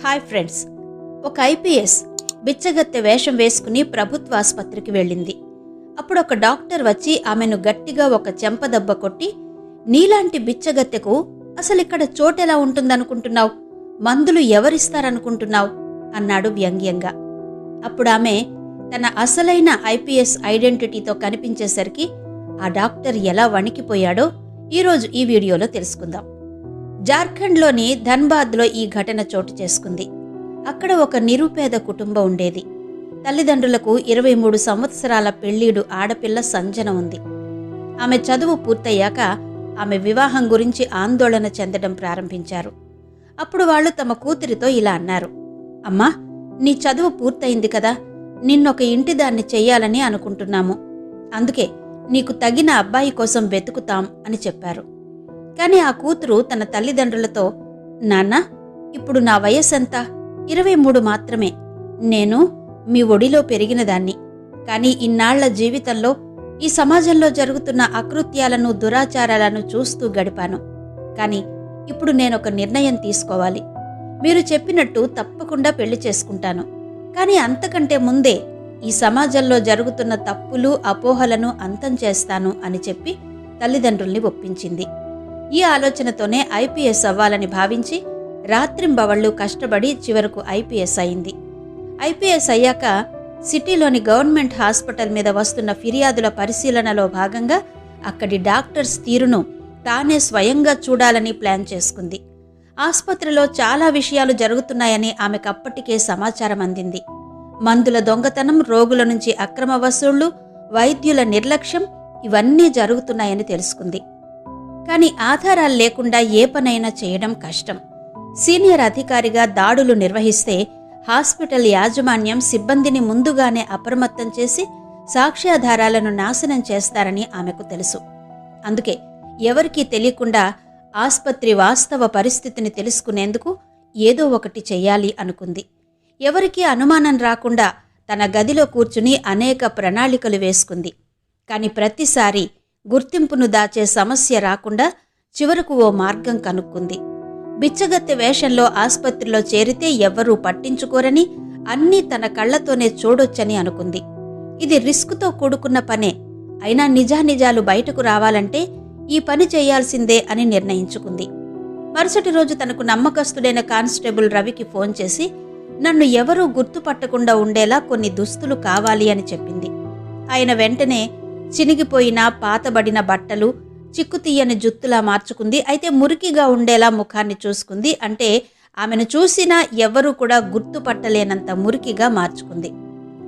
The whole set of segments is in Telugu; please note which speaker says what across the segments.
Speaker 1: Hi friends. ఒక ఐపీఎస్ బిచ్చగత్తె వేషం వేసుకుని ప్రభుత్వ ఆసుపత్రికి వెళ్ళింది. అప్పుడు ఒక డాక్టర్ వచ్చి ఆమెను గట్టిగా ఒక చెంపదెబ్బ కొట్టి నీలాంటి బిచ్చగత్తెకు అసలు ఇక్కడ చోటెలా ఉంటుందనుకుంటున్నావు? మందులు ఎవరిస్తారనుకుంటున్నావు? అన్నాడు వ్యంగ్యంగా. అప్పుడు ఆమె తన అసలైన ఐపీఎస్ ఐడెంటిటీతో కనిపించేసరికి ఆ డాక్టర్ ఎలా వణికిపోయాడో ఈరోజు ఈ వీడియోలో తెలుసుకుందాం. జార్ఖండ్లోని ధన్బాద్లో ఈ ఘటన చోటు చేసుకుంది. అక్కడ ఒక నిరుపేద కుటుంబం ఉండేది. తల్లిదండ్రులకు ఇరవై మూడు సంవత్సరాల పెళ్ళిడు ఆడపిల్ల సంజన ఉంది. ఆమె చదువు పూర్తయ్యాక ఆమె వివాహం గురించి ఆందోళన చెందడం ప్రారంభించారు. అప్పుడు వాళ్ళు తమ కూతురితో ఇలా అన్నారు. అమ్మా నీ చదువు పూర్తయింది కదా నిన్నొక ఇంటిదాన్ని చెయ్యాలని అనుకుంటున్నాము. అందుకే నీకు తగిన అబ్బాయి కోసం వెతుకుతాం అని చెప్పారు. కానీ ఆ కూతురు తన తల్లిదండ్రులతో నాన్న ఇప్పుడు నా వయస్సెంత ఇరవై మూడు మాత్రమే. నేను మీ ఒడిలో పెరిగిన దాన్ని కానీ ఇన్నాళ్ళ జీవితంలో ఈ సమాజంలో జరుగుతున్న అకృత్యాలను దురాచారాలను చూస్తూ గడిపాను. కానీ ఇప్పుడు నేనొక నిర్ణయం తీసుకోవాలి. మీరు చెప్పినట్టు తప్పకుండా పెళ్ళి చేసుకుంటాను. కానీ అంతకంటే ముందే ఈ సమాజంలో జరుగుతున్న తప్పులు అపోహలను అంతం చేస్తాను అని చెప్పి తల్లిదండ్రుల్ని ఒప్పించింది. ఈ ఆలోచనతోనే ఐపీఎస్ అవ్వాలని భావించి రాత్రింబవళ్ళు కష్టపడి చివరకు ఐపీఎస్ అయింది. ఐపీఎస్ అయ్యాక సిటీలోని గవర్నమెంట్ హాస్పిటల్ మీద వస్తున్న ఫిర్యాదుల పరిశీలనలో భాగంగా అక్కడి డాక్టర్స్ తీరును తానే స్వయంగా చూడాలని ప్లాన్ చేసుకుంది. ఆసుపత్రిలో చాలా విషయాలు జరుగుతున్నాయని ఆమెకప్పటికే సమాచారం అందింది. మందుల దొంగతనం రోగుల నుంచి అక్రమ వసూళ్ళు వైద్యుల నిర్లక్ష్యం ఇవన్నీ జరుగుతున్నాయని తెలుసుకుంది. కానీ ఆధారాలు లేకుండా ఏ పనైనా చేయడం కష్టం. సీనియర్ అధికారిగా దాడులు నిర్వహిస్తే హాస్పిటల్ యాజమాన్యం సిబ్బందిని ముందుగానే అప్రమత్తం చేసి సాక్ష్యాధారాలను నాశనం చేస్తారని ఆమెకు తెలుసు. అందుకే ఎవరికీ తెలియకుండా ఆస్పత్రి వాస్తవ పరిస్థితిని తెలుసుకునేందుకు ఏదో ఒకటి చెయ్యాలి అనుకుంది. ఎవరికీ అనుమానం రాకుండా తన గదిలో కూర్చుని అనేక ప్రణాళికలు వేసుకుంది. కానీ ప్రతిసారి గుర్తింపును దాచే సమస్య రాకుండా చివరకు ఓ మార్గం కనుక్కుంది. బిచ్చగత్తె వేషంలో ఆసుపత్రిలో చేరితే ఎవ్వరూ పట్టించుకోరని అన్నీ తన కళ్ళతోనే చూడొచ్చని అనుకుంది. ఇది రిస్క్తో కూడుకున్న పనే. అయినా నిజానిజాలు బయటకు రావాలంటే ఈ పని చేయాల్సిందే అని నిర్ణయించుకుంది. మరుసటి రోజు తనకు నమ్మకస్తుడైన కానిస్టేబుల్ రవికి ఫోన్ చేసి నన్ను ఎవరూ గుర్తుపట్టకుండా ఉండేలా కొన్ని దుస్తులు కావాలి అని చెప్పింది. ఆయన వెంటనే చినిగిపోయిన పాతబడిన బట్టలు చిక్కుతీయని జుత్తులా మార్చుకుంది. అయితే మురికిగా ఉండేలా ముఖాన్ని చూసుకుంది. అంటే ఆమెను చూసినా ఎవ్వరూ కూడా గుర్తుపట్టలేనంత మురికిగా మార్చుకుంది.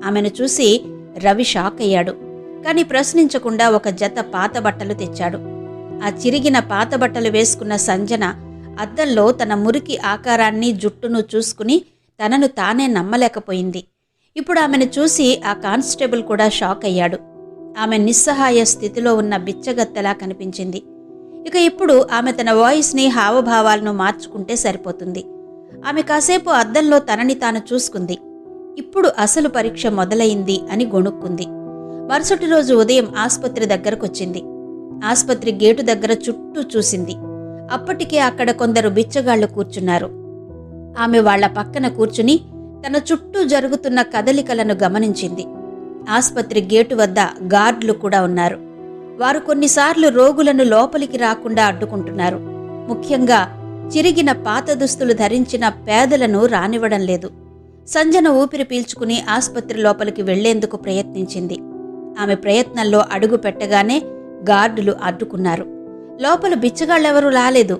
Speaker 1: ఆమెను చూసి రవి షాక్ అయ్యాడు. కానీ ప్రశ్నించకుండా ఒక జత పాత బట్టలు తెచ్చాడు. ఆ చిరిగిన పాత బట్టలు వేసుకున్న సంజన అద్దంలో తన మురికి ఆకారాన్ని జుట్టును చూసుకుని తనను తానే నమ్మలేకపోయింది. ఇప్పుడు ఆమెను చూసి ఆ కానిస్టేబుల్ కూడా షాక్ అయ్యాడు. ఆమె నిస్సహాయ స్థితిలో ఉన్న బిచ్చగత్తెలా కనిపించింది. ఇక ఇప్పుడు ఆమె తన వాయిస్ని హావభావాలను మార్చుకుంటే సరిపోతుంది. ఆమె కాసేపు అద్దంలో తనని తాను చూసుకుంది. ఇప్పుడు అసలు పరీక్ష మొదలైంది అని గొణుక్కుంది. మరుసటి రోజు ఉదయం ఆసుపత్రి దగ్గరకొచ్చింది. ఆసుపత్రి గేటు దగ్గర చుట్టూ చూసింది. అప్పటికే అక్కడ కొందరు బిచ్చగాళ్ళు కూర్చున్నారు. ఆమె వాళ్ళ పక్కన కూర్చుని తన చుట్టూ జరుగుతున్న కదలికలను గమనించింది. ఆసుపత్రి గేటు వద్ద గార్డులు కూడా ఉన్నారు. వారు కొన్నిసార్లు రోగులను లోపలికి రాకుండా అడ్డుకుంటున్నారు. ముఖ్యంగా చిరిగిన పాత దుస్తులు ధరించిన పేదలను రానివ్వడం లేదు. సంజన ఊపిరి పీల్చుకుని ఆసుపత్రి లోపలికి వెళ్ళేందుకు ప్రయత్నించింది. ఆమె ప్రయత్నంలో అడుగు పెట్టగానే గార్డులు అడ్డుకున్నారు. లోపల బిచ్చగాళ్ళెవరూ రాలేదు.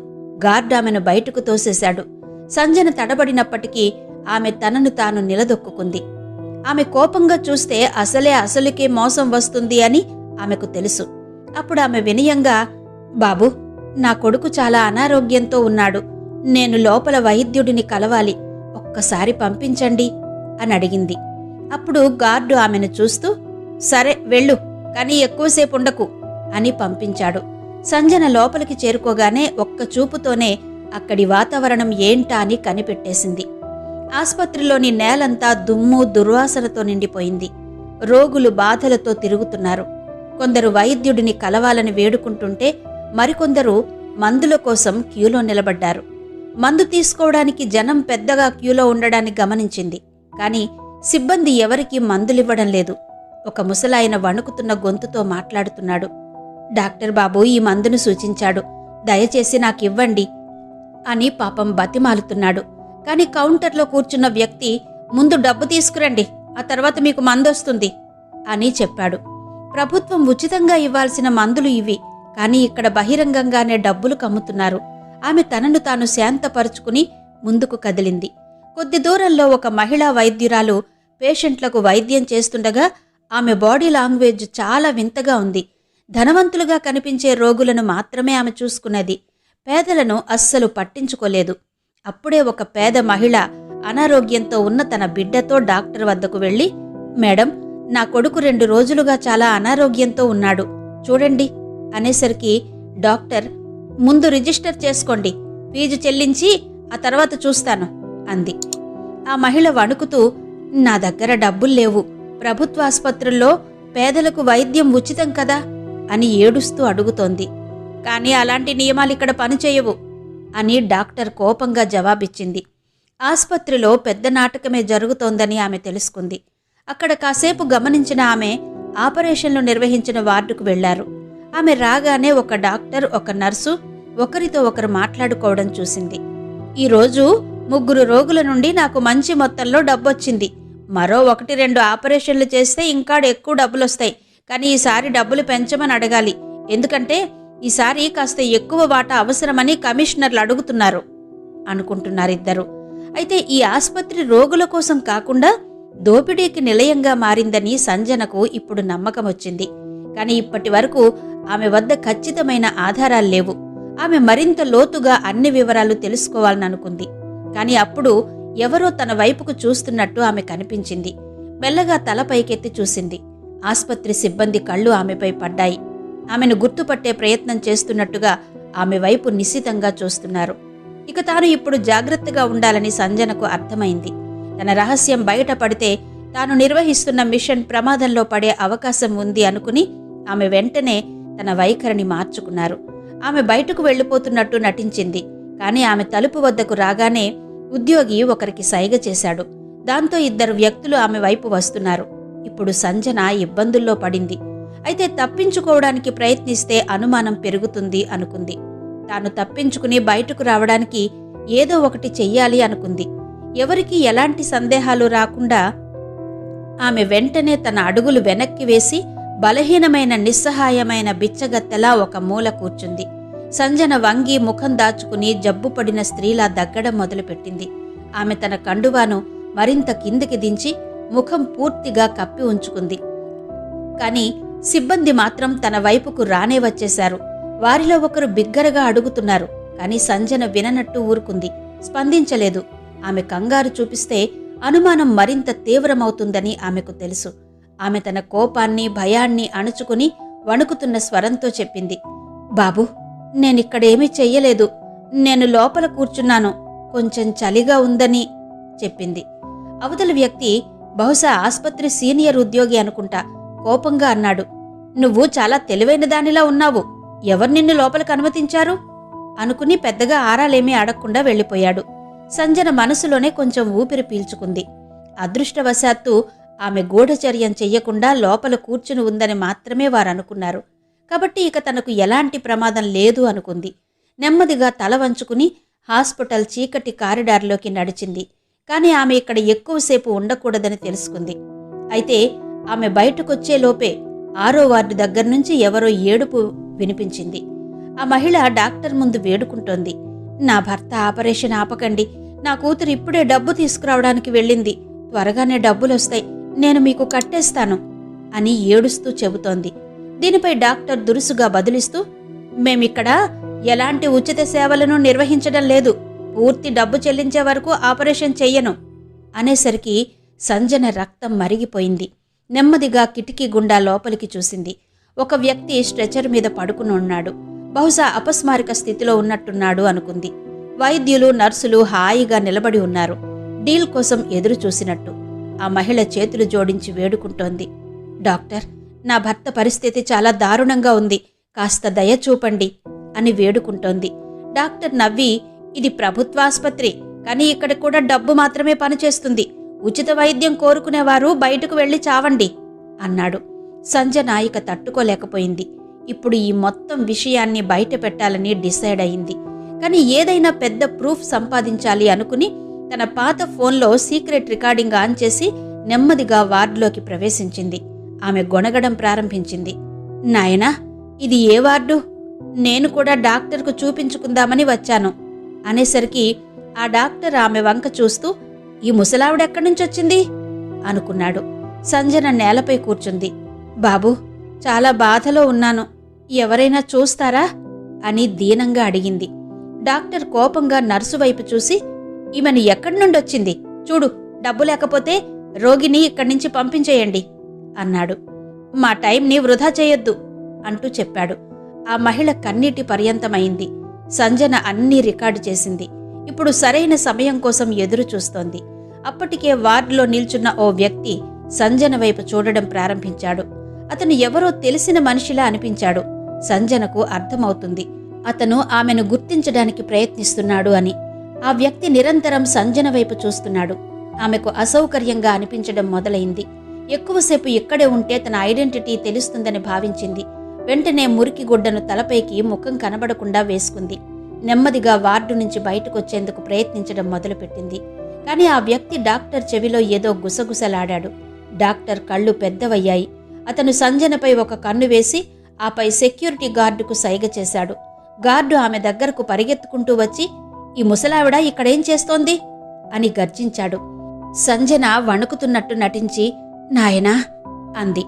Speaker 1: గార్డు ఆమెను బయటకు తోసేశాడు. సంజన తడబడినప్పటికీ ఆమె తనను తాను నిలదొక్కుంది ఆమె కోపంగా చూస్తే అసలే అసలుకే మోసం వస్తుంది అని ఆమెకు తెలుసు. అప్పుడు ఆమె వినయంగా బాబు నా కొడుకు చాలా అనారోగ్యంతో ఉన్నాడు. నేను లోపల వైద్యుడిని కలవాలి. ఒక్కసారి పంపించండి అని అడిగింది. అప్పుడు గార్డు ఆమెను చూస్తూ సరే వెళ్ళు కానీ ఎక్కువసేపు ఉండకు అని పంపించాడు. సంజన లోపలికి చేరుకోగానే ఒక్క చూపుతోనే అక్కడి వాతావరణం ఏంటా అని కనిపెట్టేసింది. ఆసుపత్రిలోని నేలంతా దుమ్ము దుర్వాసనతో నిండిపోయింది. రోగులు బాధలతో తిరుగుతున్నారు. కొందరు వైద్యుడిని కలవాలని వేడుకుంటుంటే మరికొందరు మందుల కోసం క్యూలో నిలబడ్డారు. మందు తీసుకోవడానికి జనం పెద్దగా క్యూలో ఉండడాన్ని గమనించింది. కానీ సిబ్బంది ఎవరికీ మందులివ్వడం లేదు. ఒక ముసలాయన వణుకుతున్న గొంతుతో మాట్లాడుతున్నాడు. డాక్టర్ బాబు ఈ మందును సూచించాడు. దయచేసి నాకివ్వండి అని పాపం బతిమాలుతున్నాడు. కానీ కౌంటర్లో కూర్చున్న వ్యక్తి ముందు డబ్బు తీసుకురండి ఆ తర్వాత మీకు మందొస్తుంది అని చెప్పాడు. ప్రభుత్వం ఉచితంగా ఇవ్వాల్సిన మందులు ఇవి కానీ ఇక్కడ బహిరంగంగానే డబ్బులు కమ్ముతున్నారు. ఆమె తనను తాను శాంతపరుచుకుని ముందుకు కదిలింది. కొద్ది దూరంలో ఒక మహిళా వైద్యురాలు పేషెంట్లకు వైద్యం చేస్తుండగా ఆమె బాడీ లాంగ్వేజ్ చాలా వింతగా ఉంది. ధనవంతులుగా కనిపించే రోగులను మాత్రమే ఆమె చూసుకున్నది. పేదలను అస్సలు పట్టించుకోలేదు. అప్పుడే ఒక పేద మహిళ అనారోగ్యంతో ఉన్న తన బిడ్డతో డాక్టర్ వద్దకు వెళ్ళి మేడం నా కొడుకు రెండు రోజులుగా చాలా అనారోగ్యంతో ఉన్నాడు. చూడండి అనేసరికి డాక్టర్ ముందు రిజిస్టర్ చేసుకోండి. ఫీజు చెల్లించి ఆ తర్వాత చూస్తాను అంది. ఆ మహిళ వణుకుతూ నా దగ్గర డబ్బులు లేవు. ప్రభుత్వ ఆసుపత్రుల్లో పేదలకు వైద్యం ఉచితం కదా? అని ఏడుస్తూ అడుగుతోంది. కానీ అలాంటి నియమాలు ఇక్కడ పనిచేయవు. అని డాక్టర్ కోపంగా జవాబిచ్చింది. ఆసుపత్రిలో పెద్ద నాటకమే జరుగుతోందని ఆమె తెలుసుకుంది. అక్కడ కాసేపు గమనించిన ఆమె ఆపరేషన్లు నిర్వహించిన వార్డుకు వెళ్ళారు. ఆమె రాగానే ఒక డాక్టర్ ఒక నర్సు ఒకరితో ఒకరు మాట్లాడుకోవడం చూసింది. ఈరోజు ముగ్గురు రోగుల నుండి నాకు మంచి మొత్తంలో డబ్బొచ్చింది. మరో ఒకటి రెండు ఆపరేషన్లు చేస్తే ఇంకా ఎక్కువ డబ్బులు వస్తాయి కానీ ఈసారి డబ్బులు పెంచమని అడగాలి. ఎందుకంటే ఈసారి కాస్త ఎక్కువ వాటా అవసరమని కమిషనర్లు అడుగుతున్నారు అనుకుంటున్నారిద్దరు. అయితే ఈ ఆసుపత్రి రోగుల కోసం కాకుండా దోపిడీకి నిలయంగా మారిందని సంజనకు ఇప్పుడు నమ్మకం వచ్చింది కానీ ఇప్పటి వరకు ఆమె వద్ద ఖచ్చితమైన ఆధారాలు లేవు. ఆమె మరింత లోతుగా అన్ని వివరాలు తెలుసుకోవాలని అనుకుంది కానీ అప్పుడు ఎవరో తన వైపుకు చూస్తున్నట్టు ఆమె కనిపించింది. మెల్లగా తల పైకెత్తి చూసింది. ఆసుపత్రి సిబ్బంది కళ్ళు ఆమెపై పడ్డాయి. ఆమెను గుర్తుపట్టే ప్రయత్నం చేస్తున్నట్టుగా ఆమె వైపు నిశితంగా చూస్తున్నారు. ఇక తాను ఇప్పుడు జాగ్రత్తగా ఉండాలని సంజనకు అర్థమైంది. తన రహస్యం బయటపడితే తాను నిర్వహిస్తున్న మిషన్ ప్రమాదంలో పడే అవకాశం ఉంది అనుకుని ఆమె వెంటనే తన వైఖరిని మార్చుకున్నారు. ఆమె బయటకు వెళ్ళిపోతున్నట్టు నటించింది. కానీ ఆమె తలుపు వద్దకు రాగానే ఉద్యోగి ఒకరికి సైగ చేశాడు. దాంతో ఇద్దరు వ్యక్తులు ఆమె వైపు వస్తున్నారు. ఇప్పుడు సంజన ఇబ్బందుల్లో పడింది. అయితే తప్పించుకోవడానికి ప్రయత్నిస్తే అనుమానం పెరుగుతుంది అనుకుంది. తాను తప్పించుకుని బయటకు రావడానికి ఏదో ఒకటి చెయ్యాలి అనుకుంది. ఎవరికి ఎలాంటి సందేహాలు రాకుండా ఆమె వెంటనే తన అడుగులు వెనక్కి వేసి బలహీనమైన నిస్సహాయమైన బిచ్చగత్తెలా ఒక మూల కూర్చుంది. సంజన వంగి ముఖం దాచుకుని జబ్బుపడిన స్త్రీలా దగ్గడం మొదలుపెట్టింది. ఆమె తన కండువాను మరింత కిందికి దించి ముఖం పూర్తిగా కప్పి ఉంచుకుంది. కానీ సిబ్బంది మాత్రం తన వైపుకు రానే వచ్చేశారు. వారిలో ఒకరు బిగ్గరగా అడుగుతున్నారు. కాని సంజన విననట్టు ఊరుకుంది. స్పందించలేదు. ఆమె కంగారు చూపిస్తే అనుమానం మరింత తీవ్రమవుతుందని ఆమెకు తెలుసు. ఆమె తన కోపాన్ని భయాన్ని అణుచుకుని వణుకుతున్న స్వరంతో చెప్పింది. బాబు నేనిక్కడేమీ చెయ్యలేదు. నేను లోపల కూర్చున్నాను. కొంచెం చలిగా ఉందని చెప్పింది. అవతల వ్యక్తి బహుశా ఆస్పత్రి సీనియర్ ఉద్యోగి అనుకుంటా కోపంగా అన్నాడు. నువ్వు చాలా తెలివైన దానిలా ఉన్నావు. ఎవరు నిన్ను లోపలికి అనుమతించారు? అనుకుని పెద్దగా ఆరాలేమీ అడగకుండా వెళ్ళిపోయాడు. సంజన మనసులోనే కొంచెం ఊపిరి పీల్చుకుంది. అదృష్టవశాత్తు ఆమె గూఢచర్యం చెయ్యకుండా లోపల కూర్చుని ఉందని మాత్రమే వారు అనుకున్నారు కాబట్టి ఇక తనకు ఎలాంటి ప్రమాదం లేదు అనుకుంది. నెమ్మదిగా తల వంచుకుని హాస్పిటల్ చీకటి కారిడార్లోకి నడిచింది. కానీ ఆమె ఇక్కడ ఎక్కువసేపు ఉండకూడదని తెలుసుకుంది. అయితే ఆమె బయటకొచ్చే లోపే ఆరో వార్డు దగ్గర నుంచి ఎవరో ఏడుపు వినిపించింది. ఆ మహిళ డాక్టర్ ముందు వేడుకుంటోంది. నా భర్త ఆపరేషన్ ఆపకండి. నా కూతురు ఇప్పుడే డబ్బు తీసుకురావడానికి వెళ్ళింది. త్వరగానే డబ్బులొస్తాయి. నేను మీకు కట్టేస్తాను అని ఏడుస్తూ చెబుతోంది. దీనిపై డాక్టర్ దురుసుగా బదులిస్తూ మేమిక్కడ ఎలాంటి ఉచిత సేవలను నిర్వహించడం లేదు. పూర్తి డబ్బు చెల్లించే వరకు ఆపరేషన్ చెయ్యను. అనేసరికి సంజన రక్తం మరిగిపోయింది. నెమ్మదిగా కిటికీ గుండా లోపలికి చూసింది. ఒక వ్యక్తి స్ట్రెచర్ మీద పడుకుని ఉన్నాడు. బహుశా అపస్మారక స్థితిలో ఉన్నట్టున్నాడు అనుకుంది. వైద్యులు నర్సులు హాయిగా నిలబడి ఉన్నారు. డీల్ కోసం ఎదురు చూసినట్టు. ఆ మహిళ చేతులు జోడించి వేడుకుంటోంది. డాక్టర్ నా భర్త పరిస్థితి చాలా దారుణంగా ఉంది. కాస్త దయ చూపండి అని వేడుకుంటోంది. డాక్టర్ నవ్వి ఇది ప్రభుత్వాసుపత్రి. కానీ ఇక్కడ కూడా డబ్బు మాత్రమే పనిచేస్తుంది. ఉచిత వైద్యం కోరుకునేవారు బయటకు వెళ్ళి చావండి అన్నాడు. సంజన ఇక తట్టుకోలేకపోయింది. ఇప్పుడు ఈ మొత్తం విషయాన్ని బయట పెట్టాలని డిసైడ్ అయింది. కానీ ఏదైనా పెద్ద ప్రూఫ్ సంపాదించాలి అనుకుని తన పాత ఫోన్లో సీక్రెట్ రికార్డింగ్ ఆన్ చేసి నెమ్మదిగా వార్డులోకి ప్రవేశించింది. ఆమె గొణగడం ప్రారంభించింది. నాయనా ఇది ఏ వార్డు? నేను కూడా డాక్టర్కు చూపించుకుందామని వచ్చాను. అనేసరికి ఆ డాక్టర్ ఆమె వంక చూస్తూ ఈ ముసలావిడెక్కడి నుంచొచ్చింది అనుకున్నాడు. సంజన నేలపై కూర్చుంది. బాబూ చాలా బాధలో ఉన్నాను. ఎవరైనా చూస్తారా? అని దీనంగా అడిగింది. డాక్టర్ కోపంగా నర్సు వైపు చూసి ఈమెను ఎక్కడి నుండొచ్చింది చూడు డబ్బు లేకపోతే రోగిని ఇక్కడి నుంచి పంపించేయండి అన్నాడు. మా టైంని వృధా చేయొద్దు అంటూ చెప్పాడు. ఆ మహిళ కన్నీటి పర్యంతమైంది. సంజన అన్నీ రికార్డు చేసింది. ఇప్పుడు సరైన సమయం కోసం ఎదురు చూస్తోంది. అప్పటికే వార్డులో నిల్చున్న ఓ వ్యక్తి సంజన వైపు చూడడం ప్రారంభించాడు. అతను ఎవరో తెలిసిన మనిషిలా అనిపించాడు. సంజనకు అర్థమవుతుంది. అతను ఆమెను గుర్తించడానికి ప్రయత్నిస్తున్నాడు అని. ఆ వ్యక్తి నిరంతరం సంజన వైపు చూస్తున్నాడు. ఆమెకు అసౌకర్యంగా అనిపించడం మొదలైంది. ఎక్కువసేపు ఇక్కడే ఉంటే తన ఐడెంటిటీ తెలుస్తుందని భావించింది. వెంటనే మురికి గుడ్డను తలపైకి ముఖం కనబడకుండా వేసుకుంది. నెమ్మదిగా వార్డు నుంచి బయటకొచ్చేందుకు ప్రయత్నించడం మొదలుపెట్టింది. కానీ ఆ వ్యక్తి డాక్టర్ చెవిలో ఏదో గుసగుసలాడాడు. డాక్టర్ కళ్ళు పెద్దవయ్యాయి. అతను సంజనపై ఒక కన్ను వేసి ఆపై సెక్యూరిటీ గార్డుకు సైగ చేశాడు. గార్డు ఆమె దగ్గరకు పరిగెత్తుకుంటూ వచ్చి ఈ ముసలావిడ ఇక్కడేం చేస్తోంది? అని గర్జించాడు. సంజన వణుకుతున్నట్టు నటించి నాయనా అంది.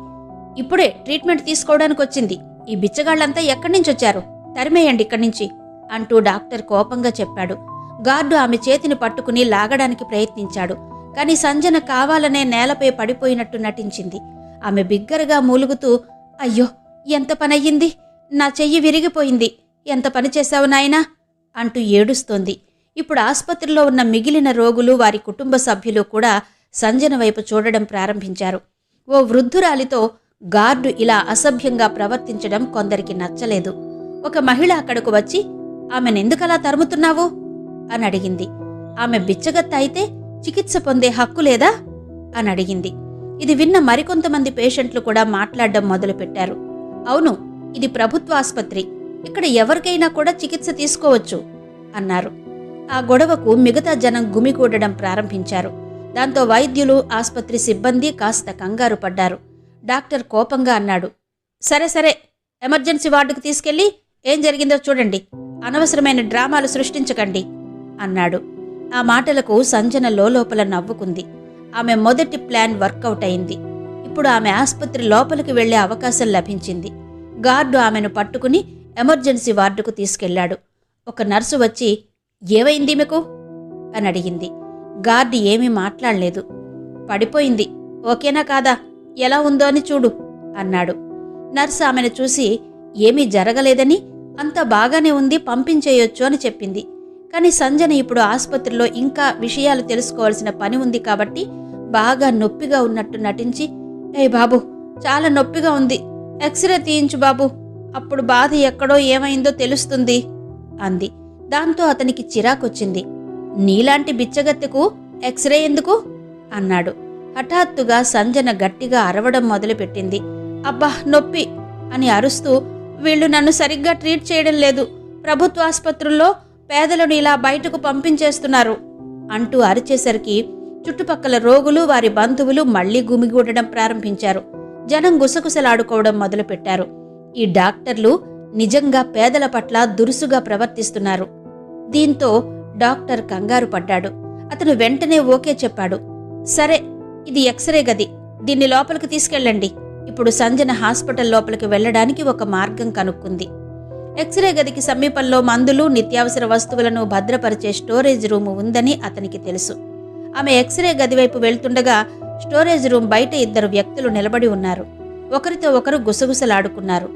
Speaker 1: ఇప్పుడే ట్రీట్మెంట్ తీసుకోవడానికి వచ్చింది ఈ బిచ్చగాళ్ళంతా ఎక్కడి నుంచి వచ్చారు తరిమేయండి ఇక్కడి నుంచి. అంటూ డాక్టర్ కోపంగా చెప్పాడు. గార్డు ఆమె చేతిని పట్టుకుని లాగడానికి ప్రయత్నించాడు. కాని సంజన కావాలనే నేలపై పడిపోయినట్టు నటించింది. ఆమె బిగ్గరగా మూలుగుతూ అయ్యో ఎంత పనయ్యింది? నా చెయ్యి విరిగిపోయింది. ఎంత పని చేశావు నాయనా? అంటూ ఏడుస్తోంది. ఇప్పుడు ఆసుపత్రిలో ఉన్న మిగిలిన రోగులు వారి కుటుంబ సభ్యులు కూడా సంజన వైపు చూడడం ప్రారంభించారు. ఓ వృద్ధురాలితో గార్డు ఇలా అసభ్యంగా ప్రవర్తించడం కొందరికి నచ్చలేదు. ఒక మహిళ అక్కడకు వచ్చి ఆమెనెందుకలా తరుముతున్నావు? అని అడిగింది. ఆమె బిచ్చగత్త అయితే చికిత్స పొందే హక్కు లేదా? అని అడిగింది. ఇది విన్న మరికొంతమంది పేషెంట్లు కూడా మాట్లాడడం మొదలుపెట్టారు. అవును ఇది ప్రభుత్వ ఆసుపత్రి. ఇక్కడ ఎవరికైనా కూడా చికిత్స తీసుకోవచ్చు అన్నారు. ఆ గొడవకు మిగతా జనం గుమిగూడడం ప్రారంభించారు. దాంతో వైద్యులు ఆసుపత్రి సిబ్బంది కాస్త కంగారు పడ్డారు డాక్టర్ కోపంగా అన్నాడు సరే సరే ఎమర్జెన్సీ వార్డుకు తీసుకెళ్ళి ఏం జరిగిందో చూడండి. అనవసరమైన డ్రామాలు సృష్టించకండి అన్నాడు. ఆ మాటలకు సంజన లోపల నవ్వుకుంది. ఆమె మొదటి ప్లాన్ వర్కౌట్ అయింది. ఇప్పుడు ఆమె ఆసుపత్రి లోపలికి వెళ్ళే అవకాశం లభించింది. గార్డు ఆమెను పట్టుకుని ఎమర్జెన్సీ వార్డుకు తీసుకెళ్ళాడు. ఒక నర్సు వచ్చి ఏవైంది మీకు? అని అడిగింది. గార్డు ఏమీ మాట్లాడలేదు. పడిపోయింది. ఓకేనా కాదా? ఎలా ఉందో అని చూడు అన్నాడు. నర్సు ఆమెను చూసి ఏమీ జరగలేదని అంతా బాగానే ఉంది పంపించేయొచ్చు అని చెప్పింది. కానీ సంజన ఇప్పుడు ఆసుపత్రిలో ఇంకా విషయాలు తెలుసుకోవాల్సిన పని ఉంది కాబట్టి బాగా నొప్పిగా ఉన్నట్టు నటించి ఏ బాబు చాలా నొప్పిగా ఉంది. ఎక్స్రే తీయించు బాబు. అప్పుడు బాధ ఎక్కడో ఏమైందో తెలుస్తుంది అంది. దాంతో అతనికి చిరాకొచ్చింది. నీలాంటి బిచ్చగత్తెకు ఎక్స్రే ఎందుకు? అన్నాడు. హఠాత్తుగా సంజన గట్టిగా అరవడం మొదలుపెట్టింది. అబ్బా నొప్పి అని అరుస్తూ వీళ్ళు నన్ను సరిగ్గా ట్రీట్ చేయడం లేదు. ప్రభుత్వ ఆసుపత్రుల్లో పేదలను ఇలా బయటకు పంపించేస్తున్నారు అంటూ అరిచేసరికి చుట్టుపక్కల రోగులు వారి బంధువులు మళ్ళీ గుమిగూడడం ప్రారంభించారు. జనం గుసగుసలాడుకోవడం మొదలుపెట్టారు. ఈ డాక్టర్లు నిజంగా పేదల పట్ల దురుసుగా ప్రవర్తిస్తున్నారు. దీంతో డాక్టర్ కంగారు పడ్డాడు. అతను వెంటనే ఓకే చెప్పాడు. సరే ఇది ఎక్స్రే గది. దీన్ని లోపలికి తీసుకెళ్ళండి. ఇప్పుడు సంజన హాస్పిటల్ లోపలికి వెళ్ళడానికి ఒక మార్గం కనుక్కుంది. ఎక్స్రే గదికి సమీపంలో మందులు నిత్యావసర వస్తువులను భద్రపరిచే స్టోరేజ్ రూము ఉందని అతనికి తెలుసు. ఆమె ఎక్స్రే గది వైపు వెళ్తుండగా స్టోరేజ్ రూమ్ బయట ఇద్దరు వ్యక్తులు నిలబడి ఉన్నారు. ఒకరితో ఒకరు గుసగుసలాడుకున్నారు.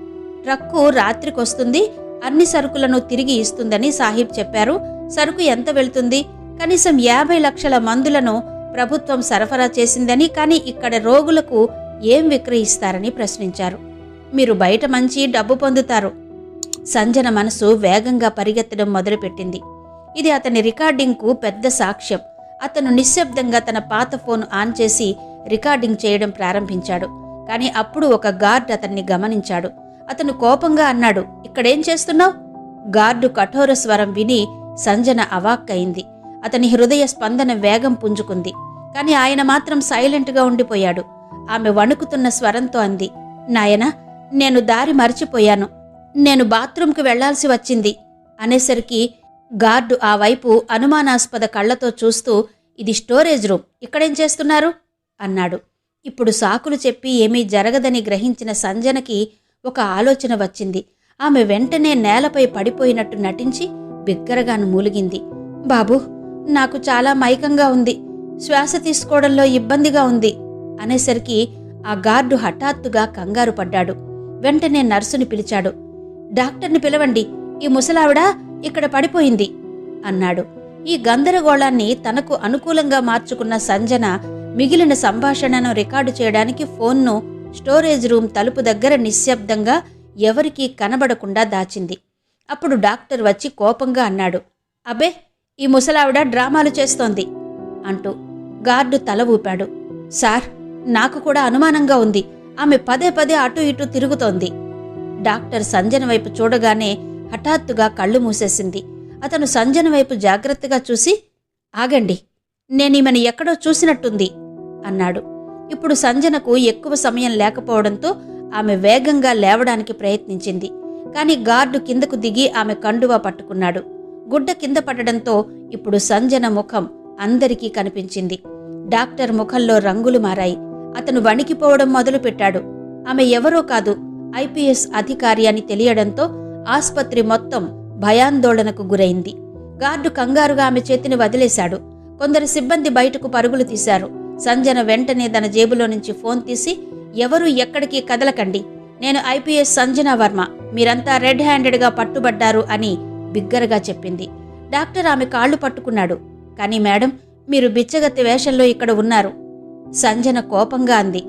Speaker 1: ట్రక్కు రాత్రికొస్తుంది అన్ని సరుకులను తిరిగి ఇస్తుందని సాహిబ్ చెప్పారు. సరుకు ఎంత వెళ్తుంది? కనీసం యాభై లక్షల మందులను ప్రభుత్వం సరఫరా చేసిందని కానీ ఇక్కడ రోగులకు ఏం విక్రయిస్తారని ప్రశ్నించారు. మీరు బయట మంచి డబ్బు పొందుతారు. సంజన మనసు వేగంగా పరిగెత్తడం మొదలుపెట్టింది. ఇది అతని రికార్డింగ్కు పెద్ద సాక్ష్యం. అతను నిశ్శబ్దంగా తన పాత ఫోన్ ఆన్ చేసి రికార్డింగ్ చేయడం ప్రారంభించాడు. కానీ అప్పుడు ఒక గార్డ్ అతన్ని గమనించాడు. అతను కోపంగా అన్నాడు ఇక్కడేం చేస్తున్నావు? గార్డు కఠోర స్వరం విని సంజన అవాక్కయింది. అతని హృదయ స్పందన వేగం పుంజుకుంది. కానీ ఆయన మాత్రం సైలెంట్గా ఉండిపోయాడు. ఆమె వణుకుతున్న స్వరంతో అంది. నాయనా నేను దారి మర్చిపోయాను. నేను బాత్రూంకి వెళ్ళాల్సి వచ్చింది. అనేసరికి గార్డు ఆ వైపు అనుమానాస్పద కళ్ళతో చూస్తూ ఇది స్టోరేజ్ రూమ్. ఇక్కడేం చేస్తున్నారు? అన్నాడు. ఇప్పుడు సాకులు చెప్పి ఏమీ జరగదని గ్రహించిన సంజనకి ఒక ఆలోచన వచ్చింది. ఆమె వెంటనే నేలపై పడిపోయినట్టు నటించి బిగ్గరగాను మూలిగింది. బాబూ నాకు చాలా మైకంగా ఉంది. శ్వాస తీసుకోవడంలో ఇబ్బందిగా ఉంది. అనేసరికి ఆ గార్డు హఠాత్తుగా కంగారు పడ్డాడు. వెంటనే నర్సుని పిలిచాడు. డాక్టర్ని పిలవండి ఈ ముసలావిడ ఇక్కడ పడిపోయింది అన్నాడు. ఈ గందరగోళాన్ని తనకు అనుకూలంగా మార్చుకున్న సంజన మిగిలిన సంభాషణను రికార్డు చేయడానికి ఫోన్ను స్టోరేజ్ రూమ్ తలుపు దగ్గర నిశ్శబ్దంగా ఎవరికీ కనబడకుండా దాచింది. అప్పుడు డాక్టర్ వచ్చి కోపంగా అన్నాడు అబ్బే ఈ ముసలావిడ డ్రామాలు చేస్తోంది అంటూ గార్డు తల ఊపాడు. సార్ నాకు కూడా అనుమానంగా ఉంది. ఆమె పదే పదే అటు ఇటు తిరుగుతోంది. డాక్టర్ సంజన వైపు చూడగానే హఠాత్తుగా కళ్ళు మూసేసింది. అతను సంజన వైపు జాగ్రత్తగా చూసి ఆగండి నేనీమెను ఎక్కడో చూసినట్టుంది అన్నాడు. ఇప్పుడు సంజనకు ఎక్కువ సమయం లేకపోవడంతో ఆమె వేగంగా లేవడానికి ప్రయత్నించింది. కాని గార్డు కిందకు దిగి ఆమె కండువా పట్టుకున్నాడు. గుడ్డ కింద పడడంతో ఇప్పుడు సంజన ముఖం అందరికీ కనిపించింది. డాక్టర్ ముఖంలో రంగులు మారాయి. అతను వణికిపోవడం మొదలుపెట్టాడు. ఆమె ఎవరో కాదు ఐపీఎస్ అధికారి అని తెలియడంతో ఆసుపత్రి మొత్తం భయాందోళనకు గురైంది. గార్డు కంగారుగా ఆమె చేతిని వదిలేశాడు. కొందరు సిబ్బంది బయటకు పరుగులు తీశారు. సంజన వెంటనే తన జేబులో నుంచి ఫోన్ తీసి ఎవరు ఎక్కడికి కదలకండి. నేను ఐపీఎస్ సంజన వర్మ. మీరంతా రెడ్ హ్యాండెడ్గా పట్టుబడ్డారు అని బిగ్గరగా చెప్పింది. డాక్టర్ ఆమె కాళ్ళు పట్టుకున్నాడు. కానీ మేడం మీరు బిచ్చగత్తి వేషంలో ఇక్కడ ఉన్నారు. సంజన కోపంగా అంది.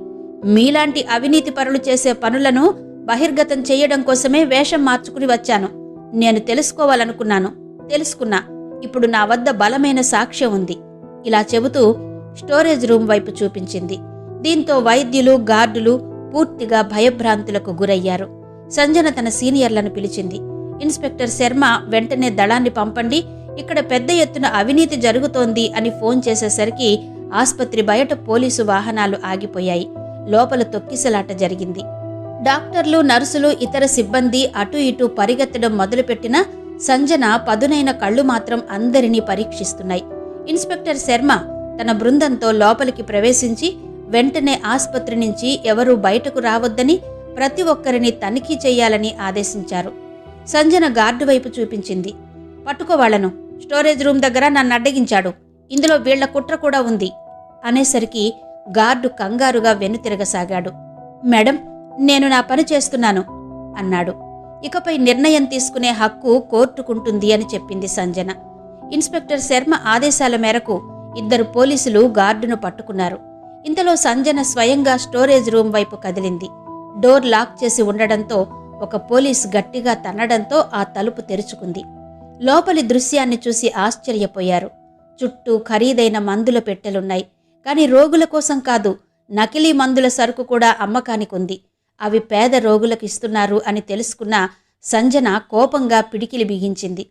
Speaker 1: మీలాంటి అవినీతి పరులు చేసే పనులను బహిర్గతం చేయడం కోసమే వేషం మార్చుకుని వచ్చాను. నేను తెలుసుకోవాలనుకున్నాను. తెలుసుకున్నా. ఇప్పుడు నా వద్ద బలమైన సాక్ష్యం ఉంది. ఇలా చెబుతూ స్టోరేజ్ రూమ్ వైపు చూపించింది. దీంతో వైద్యులు గార్డులు పూర్తిగా భయభ్రాంతులకు గురయ్యారు. సంజన తన సీనియర్లను పిలిచింది. ఇన్స్పెక్టర్ శర్మ వెంటనే దళాన్ని పంపండి. ఇక్కడ పెద్ద ఎత్తున అవినీతి జరుగుతోంది అని ఫోన్ చేసేసరికి ఆస్పత్రి బయట పోలీసు వాహనాలు ఆగిపోయాయి. లోపల తొక్కిసలాట జరిగింది. డాక్టర్లు నర్సులు ఇతర సిబ్బంది అటు ఇటు పరిగెత్తడం మొదలుపెట్టిన సంజన పదునైన కళ్ళు మాత్రం అందరినీ పరీక్షిస్తున్నాయి. ఇన్స్పెక్టర్ శర్మ తన బృందంతో లోపలికి ప్రవేశించి వెంటనే ఆసుపత్రి నుంచి ఎవరూ బయటకు రావద్దని ప్రతి ఒక్కరిని తనిఖీ చేయాలని ఆదేశించారు. సంజన గార్డు వైపు చూపించింది. పట్టుకోవాళ్ళను స్టోరేజ్ రూమ్ దగ్గర నన్ను అడ్డగించాడు. ఇందులో వీళ్ళ కుట్ర కూడా ఉంది. అనేసరికి గార్డు కంగారుగా వెనుతిరగసాగాడు. మేడం నేను నా పని చేస్తున్నాను అన్నాడు. ఇకపై నిర్ణయం తీసుకునే హక్కు కోర్టుకుంటుంది అని చెప్పింది సంజన. ఇన్స్పెక్టర్ శర్మ ఆదేశాల మేరకు ఇద్దరు పోలీసులు గార్డును పట్టుకున్నారు. ఇంతలో సంజన స్వయంగా స్టోరేజ్ రూమ్ వైపు కదిలింది. డోర్ లాక్ చేసి ఉండడంతో ఒక పోలీస్ గట్టిగా తన్నడంతో ఆ తలుపు తెరుచుకుంది. లోపలి దృశ్యాన్ని చూసి ఆశ్చర్యపోయారు. చుట్టూ ఖరీదైన మందుల పెట్టెలున్నాయి. కానీ రోగుల కోసం కాదు నకిలీ మందుల సరుకు కూడా అమ్మకానికి ఉంది అవి పేద రోగులకు ఇస్తున్నారు అని తెలుసుకున్న సంజన కోపంగా పిడికిలి బిగించింది.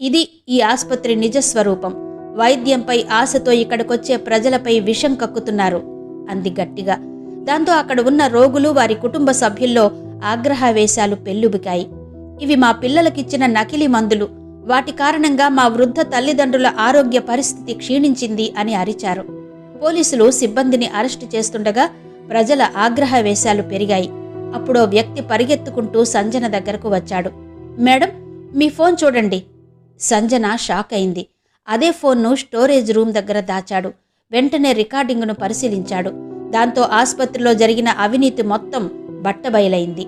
Speaker 1: ఇది ఈ ఆసుపత్రి నిజస్వరూపం వైద్యంపై ఆశతో ఇక్కడికొచ్చే ప్రజలపై విషం కక్కుతున్నారు. అంది గట్టిగా. దాంతో అక్కడ ఉన్న రోగులు వారి కుటుంబ సభ్యుల్లో ఆగ్రహావేశాలు పెల్లుబికాయి. ఇవి మా పిల్లలకిచ్చిన నకిలీ మందులు. వాటి కారణంగా మా వృద్ధ తల్లిదండ్రుల ఆరోగ్య పరిస్థితి క్షీణించింది అని అరిచారు. పోలీసులు సిబ్బందిని అరెస్టు చేస్తుండగా ప్రజల ఆగ్రహవేశాలు పెరిగాయి. అప్పుడో వ్యక్తి పరిగెత్తుకుంటూ సంజన దగ్గరకు వచ్చాడు. మేడం మీ ఫోన్ చూడండి. సంజన షాక్ అయింది. అదే ఫోన్ను స్టోరేజ్ రూమ్ దగ్గర దాచాడు. వెంటనే రికార్డింగ్ను పరిశీలించాడు. దాంతో ఆసుపత్రిలో జరిగిన అవినీతి మొత్తం బట్టబయలైంది.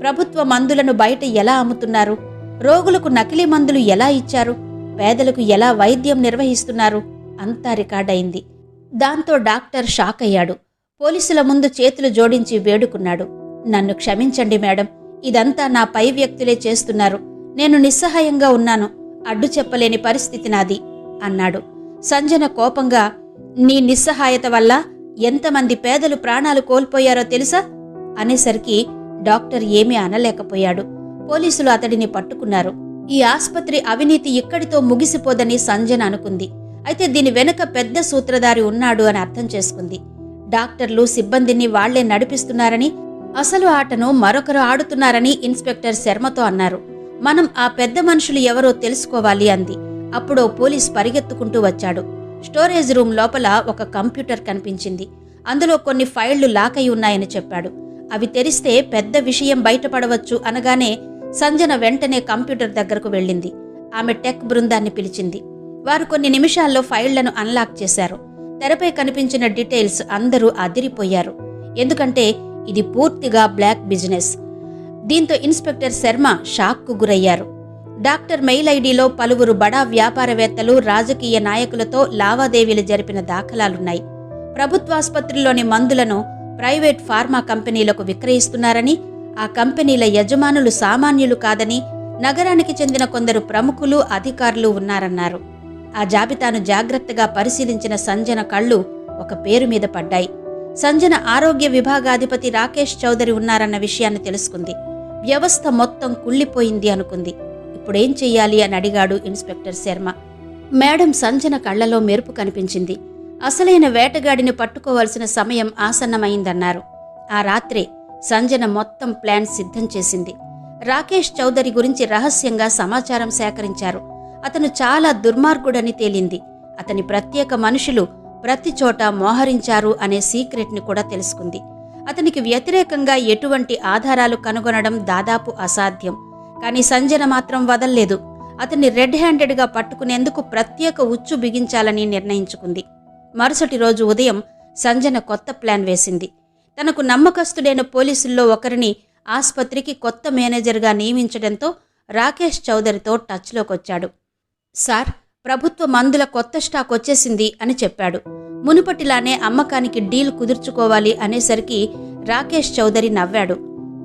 Speaker 1: ప్రభుత్వ మందులను బయట ఎలా అమ్ముతున్నారు? రోగులకు నకిలీ మందులు ఎలా ఇచ్చారు? పేదలకు ఎలా వైద్యం నిర్వహిస్తున్నారు? అంతా రికార్డయింది. దాంతో డాక్టర్ షాక్ అయ్యాడు. పోలీసుల ముందు చేతులు జోడించి వేడుకున్నాడు. నన్ను క్షమించండి మేడం. ఇదంతా నా పై వ్యక్తులే చేస్తున్నారు. నేను నిస్సహాయంగా ఉన్నాను. అడ్డు చెప్పలేని పరిస్థితి నాది అన్నాడు. సంజన కోపంగా నీ నిస్సహాయత వల్ల ఎంతమంది పేదలు ప్రాణాలు కోల్పోయారో తెలుసా? అనేసరికి డాక్టర్ ఏమీ అనలేకపోయాడు. పోలీసులు అతడిని పట్టుకున్నారు. ఈ ఆస్పత్రి అవినీతి ఇక్కడితో ముగిసిపోదని సంజన అనుకుంది. అయితే దీని వెనుక పెద్ద సూత్రధారి ఉన్నాడు అని అర్థం చేసుకుంది. డాక్టర్లు సిబ్బందిని వాళ్ళే నడిపిస్తున్నారని అసలు ఆటను మరొకరు ఆడుతున్నారని ఇన్స్పెక్టర్ శర్మతో అన్నారు. మనం ఆ పెద్ద మనుషులు ఎవరో తెలుసుకోవాలి అంది. అప్పుడో పోలీస్ పరిగెత్తుకుంటూ వచ్చాడు. స్టోరేజ్ రూమ్ లోపల ఒక కంప్యూటర్ కనిపించింది. అందులో కొన్ని ఫైళ్ళు లాక్ అయి ఉన్నాయని చెప్పాడు. అవి తెరిస్తే పెద్ద విషయం బయటపడవచ్చు అనగానే సంజన వెంటనే కంప్యూటర్ దగ్గరకు వెళ్ళింది. ఆమె టెక్ బృందాన్ని పిలిచింది. వారు కొన్ని నిమిషాల్లో ఫైళ్ళను అన్లాక్ చేశారు. తెరపై కనిపించిన డీటెయిల్స్ అందరూ అదిరిపోయారు. ఎందుకంటే ఇది పూర్తిగా బ్లాక్ బిజినెస్. దీంతో ఇన్స్పెక్టర్ శర్మ షాక్కు గురయ్యారు. డాక్టర్ మెయిల్ ఐడిలో పలువురు బడా వ్యాపారవేత్తలు రాజకీయ నాయకులతో లావాదేవీలు జరిపిన దాఖలాలున్నాయి. ప్రభుత్వాసుపత్రిలోని మందులను ప్రైవేట్ ఫార్మా కంపెనీలకు విక్రయిస్తున్నారని ఆ కంపెనీల యజమానులు సామాన్యులు కాదని నగరానికి చెందిన కొందరు ప్రముఖులు అధికారులు ఉన్నారన్నారు. ఆ జాబితాను జాగ్రత్తగా పరిశీలించిన సంజన కళ్ళు ఒక పేరు మీద పడ్డాయి. సంజన ఆరోగ్య విభాగాధిపతి రాకేష్ చౌదరి ఉన్నారన్న విషయాన్ని తెలుసుకుంది. వ్యవస్థ మొత్తం కుళ్ళిపోయింది అనుకుంది. ఇప్పుడేం చెయ్యాలి అని అడిగాడు ఇన్స్పెక్టర్ శర్మ. మేడం సంజన కళ్ళలో మెరుపు కనిపించింది. అసలైన వేటగాడిని పట్టుకోవాల్సిన సమయం ఆసన్నమైందన్నారు. ఆ రాత్రే సంజన మొత్తం ప్లాన్ సిద్ధం చేసింది. రాకేష్ చౌదరి గురించి రహస్యంగా సమాచారం సేకరించారు. అతను చాలా దుర్మార్గుడని తేలింది. అతని ప్రత్యేక మనుషులు ప్రతి చోట మోహరించారు అనే సీక్రెట్ని కూడా తెలుసుకుంది. అతనికి వ్యతిరేకంగా ఎటువంటి ఆధారాలు కనుగొనడం దాదాపు అసాధ్యం. కానీ సంజన మాత్రం వదల్లేదు. అతన్ని రెడ్ హ్యాండెడ్గా పట్టుకునేందుకు ప్రత్యేక ఉచ్చు బిగించాలని నిర్ణయించుకుంది. మరుసటి రోజు ఉదయం సంజన కొత్త ప్లాన్ వేసింది. తనకు నమ్మకస్తుడైన పోలీసుల్లో ఒకరిని ఆసుపత్రికి కొత్త మేనేజర్గా నియమించడంతో రాకేష్ చౌదరితో టచ్లోకొచ్చాడు. సార్ ప్రభుత్వ మందుల కొత్త స్టాక్ వచ్చేసింది అని చెప్పాడు. మునుపటిలానే అమ్మకానికి డీల్ కుదుర్చుకోవాలి అనేసరికి రాకేష్ చౌదరి నవ్వాడు.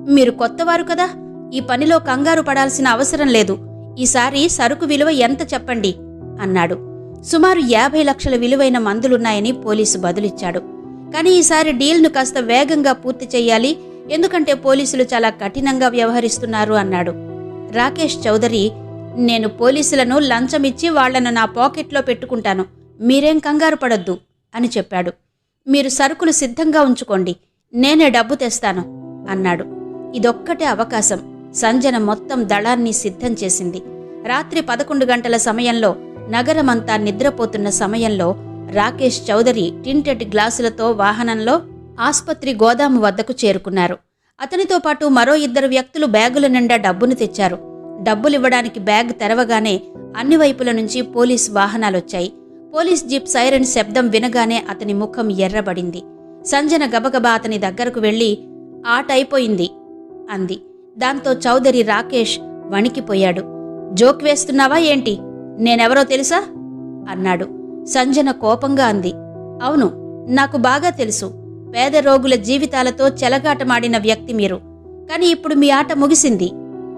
Speaker 1: మీరు కొత్తవారు కదా ఈ పనిలో కంగారు పడాల్సిన అవసరం లేదు. ఈసారి సరుకు విలువ ఎంత చెప్పండి అన్నాడు. సుమారు యాభై లక్షల విలువైన మందులున్నాయని పోలీసు బదులిచ్చాడు. కానీ ఈసారి డీల్ను కాస్త వేగంగా పూర్తి చేయాలి ఎందుకంటే పోలీసులు చాలా కఠినంగా వ్యవహరిస్తున్నారు అన్నాడు. రాకేష్ చౌదరి నేను పోలీసులను లంచమిచ్చి వాళ్ళను నా పాకెట్లో పెట్టుకుంటాను. మీరేం కంగారు పడొద్దు అని చెప్పాడు. మీరు సరుకులు సిద్ధంగా ఉంచుకోండి. నేనే డబ్బు తెస్తాను అన్నాడు. ఇదొక్కటే అవకాశం. సంజన మొత్తం దళాన్ని సిద్ధం చేసింది. రాత్రి పదకొండు గంటల సమయంలో నగరమంతా నిద్రపోతున్న సమయంలో రాకేష్ చౌదరి టింటెడ్ గ్లాసులతో వాహనంలో ఆస్పత్రి గోదాము వద్దకు చేరుకున్నారు. అతనితో పాటు మరో ఇద్దరు వ్యక్తులు బ్యాగుల నిండా డబ్బును తెచ్చారు. డబ్బులివ్వడానికి బ్యాగ్ తెరవగానే అన్ని వైపుల నుంచి పోలీస్ వాహనాలొచ్చాయి. పోలీస్ జీప్ సైరన్ శబ్దం వినగానే అతని ముఖం ఎర్రబడింది. సంజన గబగబా అతని దగ్గరకు వెళ్ళి ఆట అయిపోయింది అంది. దాంతో చౌదరి రాకేష్ వణికిపోయాడు. జోక్ వేస్తున్నావా ఏంటి? నేనెవరో తెలుసా? అన్నాడు. సంజన కోపంగా అంది. అవును నాకు బాగా తెలుసు. పేద రోగుల జీవితాలతో చెలగాటమాడిన వ్యక్తి మీరు. కానీ ఇప్పుడు మీ ఆట ముగిసింది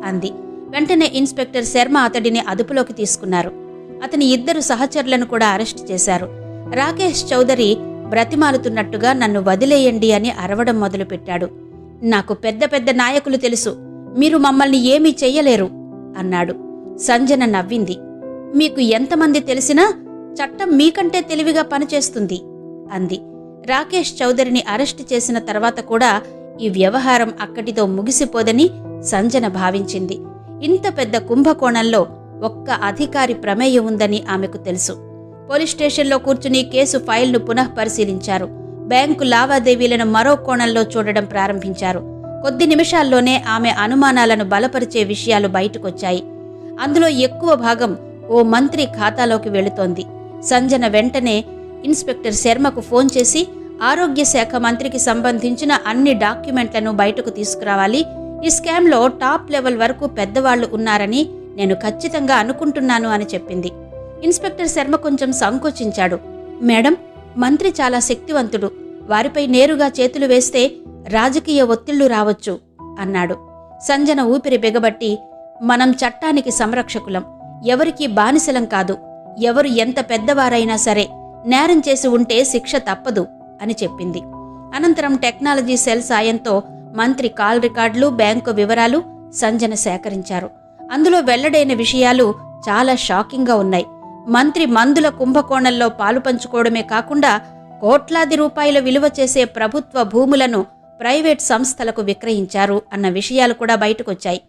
Speaker 1: అంది. వెంటనే ఇన్స్పెక్టర్ శర్మ అతడిని అదుపులోకి తీసుకున్నారు. అతని ఇద్దరు సహచరులను కూడా అరెస్ట్ చేశారు. రాకేష్ చౌదరి బ్రతిమాలుతున్నట్టుగా నన్ను వదిలేయండి అని అరవడం మొదలుపెట్టాడు. నాకు పెద్ద పెద్ద నాయకులు తెలుసు. మీరు మమ్మల్ని ఏమీ చెయ్యలేరు అన్నాడు. సంజన నవ్వింది. మీకు ఎంతమంది తెలిసినా చట్టం మీకంటే తెలివిగా పనిచేస్తుంది అంది. రాకేష్ చౌదరిని అరెస్ట్ చేసిన తర్వాత కూడా ఈ వ్యవహారం అక్కడితో ముగిసిపోదని సంజన భావించింది. ఇంత పెద్ద కుంభకోణంలో ఒక్క అధికారి ప్రమేయం ఉందని ఆమెకు తెలుసు. పోలీస్ స్టేషన్లో కూర్చుని కేసు ఫైల్ను పునః పరిశీలించారు. బ్యాంకు లావాదేవీలను మరో కోణంలో చూడడం ప్రారంభించారు. కొద్ది నిమిషాల్లోనే ఆమె అనుమానాలను బలపరిచే విషయాలు బయటకొచ్చాయి. అందులో ఎక్కువ భాగం ఓ మంత్రి ఖాతాలోకి వెళుతోంది. సంజన వెంటనే ఇన్స్పెక్టర్ శర్మకు ఫోన్ చేసి ఆరోగ్య శాఖ మంత్రికి సంబంధించిన అన్ని డాక్యుమెంట్లను బయటకు తీసుకురావాలి ఈ స్కామ్లో టాప్ లెవెల్ వరకు పెద్దవాళ్ళు ఉన్నారని నేను ఖచ్చితంగా అనుకుంటున్నాను అని చెప్పింది. ఇన్స్పెక్టర్ శర్మ కొంచెం సంకోచించాడు. మేడం మంత్రి చాలా శక్తివంతుడు. వారిపై నేరుగా చేతులు వేస్తే రాజకీయ ఒత్తిళ్ళు రావచ్చు అన్నాడు. సంజన ఊపిరి బిగబట్టి మనం చట్టానికి సంరక్షకులం. ఎవరికీ బానిసలం కాదు. ఎవరు ఎంత పెద్దవారైనా సరే నేరం చేసి ఉంటే శిక్ష తప్పదు అని చెప్పింది. అనంతరం టెక్నాలజీ సెల్ సాయంతో మంత్రి కాల్ రికార్డులు బ్యాంకు వివరాలు సంజన సేకరించారు. అందులో వెల్లడైన విషయాలు చాలా షాకింగ్గా ఉన్నాయి. మంత్రి మందుల కుంభకోణంలో పాలు పంచుకోవడమే కాకుండా కోట్లాది రూపాయల విలువ చేసే ప్రభుత్వ భూములను ప్రైవేట్ సంస్థలకు విక్రయించారు అన్న విషయాలు కూడా బయటకొచ్చాయి.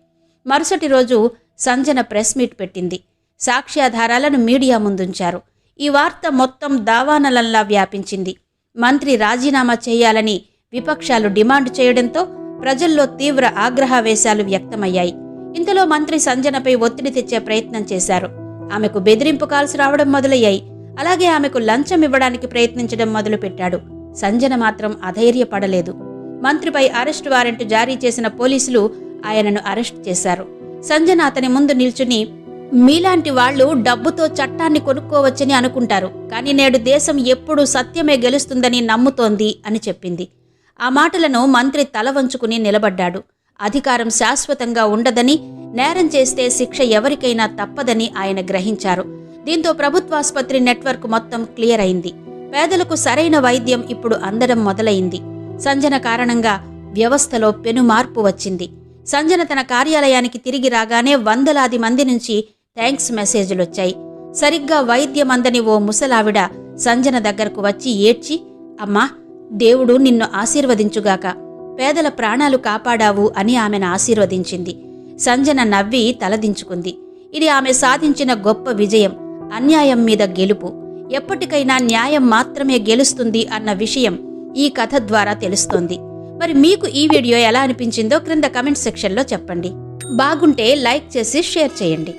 Speaker 1: మరుసటి రోజు సంజన ప్రెస్ మీట్ పెట్టింది. సాక్ష్యాధారాలను మీడియా ముందుంచారు. ఈ వార్త మొత్తం దావానలంలా వ్యాపించింది. మంత్రి రాజీనామా చేయాలని విపక్షాలు డిమాండ్ చేయడంతో ప్రజల్లో తీవ్ర ఆగ్రహావేశాలు వ్యక్తమయ్యాయి. ఇంతలో మంత్రి సంజనపై ఒత్తిడి తెచ్చే ప్రయత్నం చేశారు. ఆమెకు బెదిరింపు కాల్స్ రావడం మొదలయ్యాయి. అలాగే ఆమెకు లంచం ఇవ్వడానికి ప్రయత్నించడం మొదలుపెట్టాడు. సంజన మాత్రం అధైర్యపడలేదు. మంత్రిపై అరెస్టు వారెంట్ జారీ చేసిన పోలీసులు ఆయనను అరెస్ట్ చేశారు. సంజన అతని ముందు నిల్చుని మీలాంటి వాళ్ళు డబ్బుతో చట్టాన్ని కొనుక్కోవచ్చని అనుకుంటారు. కానీ నేడు దేశం ఎప్పుడూ సత్యమే గెలుస్తుందని నమ్ముతోంది అని చెప్పింది. ఆ మాటలను మంత్రి తల వంచుకుని నిలబడ్డాడు. అధికారం శాశ్వతంగా ఉండదని నేరం చేస్తే శిక్ష ఎవరికైనా తప్పదని ఆయన గ్రహించారు. దీంతో ప్రభుత్వాసుపత్రి నెట్వర్క్ మొత్తం క్లియర్ అయింది. పేదలకు సరైన వైద్యం ఇప్పుడు అందడం మొదలైంది. సంజన కారణంగా వ్యవస్థలో పెను మార్పు వచ్చింది. సంజన తన కార్యాలయానికి తిరిగి రాగానే వందలాది మంది నుంచి థ్యాంక్స్ మెసేజ్లు వచ్చాయి సరిగ్గా వైద్యం అందని ఓ ముసలావిడ సంజన దగ్గరకు వచ్చి ఏడ్చి అమ్మా దేవుడు నిన్ను ఆశీర్వదించుగాక. పేదల ప్రాణాలు కాపాడావు అని ఆమెను ఆశీర్వదించింది. సంజన నవ్వి తలదించుకుంది. ఇది ఆమె సాధించిన గొప్ప విజయం అన్యాయం మీద గెలుపు. ఎప్పటికైనా న్యాయం మాత్రమే గెలుస్తుంది అన్న విషయం ఈ కథ ద్వారా తెలుస్తోంది. మరి మీకు ఈ వీడియో ఎలా అనిపించిందో క్రింద కమెంట్ సెక్షన్లో చెప్పండి. బాగుంటే లైక్ చేసి షేర్ చేయండి.